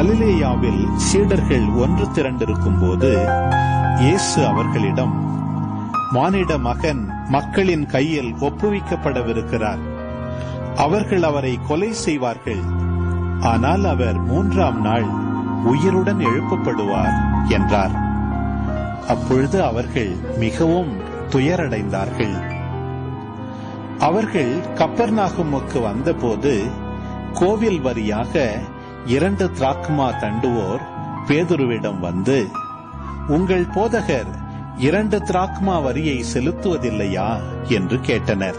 கலிலேயாவில் சீடர்கள் ஒன்று திரண்டிருக்கும் போது இயேசு அவர்களிடம் மானிட மகன் மக்களின் கையில் ஒப்புவிக்கப்படவிருக்கிறார். அவர்கள் அவரை கொலை செய்வார்கள். ஆனால் அவர் மூன்றாம் நாள் உயிருடன் எழுப்பப்படுவார் என்றார். அப்பொழுது அவர்கள் மிகவும் துயரடைந்தார்கள். அவர்கள் கப்பர்நாகமுக்கு வந்தபோது கோவில் வரியாக இரண்டு திராக்மா தண்டுவோர் பேதுருவிடம் வந்து உங்கள் போதகர் இரண்டு திராக்மா வரியை செலுத்துவதில்லையா? என்று கேட்டனர்.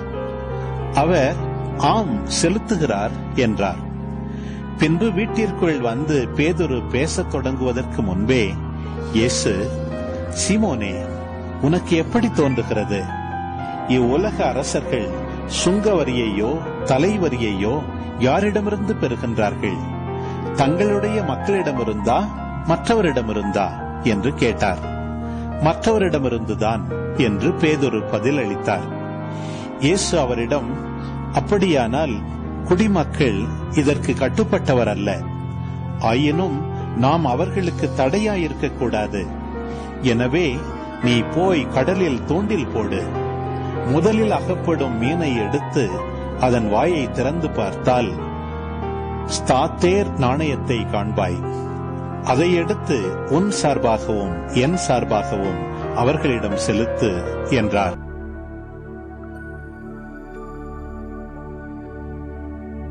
அவர் ஆம் செலுத்துகிறார் என்றார். பின்பு வீட்டிற்குள் வந்து பேதுரு பேசத் தொடங்குவதற்கு முன்பே இயேசு சீமோனே உனக்கு எப்படி தோன்றுகிறது? இவ்வுலக அரசர்கள் சுங்க வரியையோ தலைவரியையோ யாரிடமிருந்து பெறுகின்றார்கள்? தங்களுடைய மக்களிடமிருந்தா மற்றவரிடமிருந்தா என்று கேட்டார். மற்றவரிடமிருந்துதான் என்று பேதொரு பதில் அளித்தார் இயேசு அவரிடம் அப்படியானால் குடிமக்கள் இதற்கு கட்டுப்பட்டவர் அல்ல ஆயினும் நாம் அவர்களுக்கு தடையாயிருக்க கூடாது. எனவே நீ போய் கடலில் தூண்டில் போடு. முதலில் அகப்படும் மீனை எடுத்து அதன் வாயை திறந்து பார்த்தால் ஸ்தாத்தேர் நாணயத்தை காண்பாய். அதை எடுத்து உன் சார்பாகவும் என் சார்பாகவும் அவர்களிடம் செலுத்து என்றார்.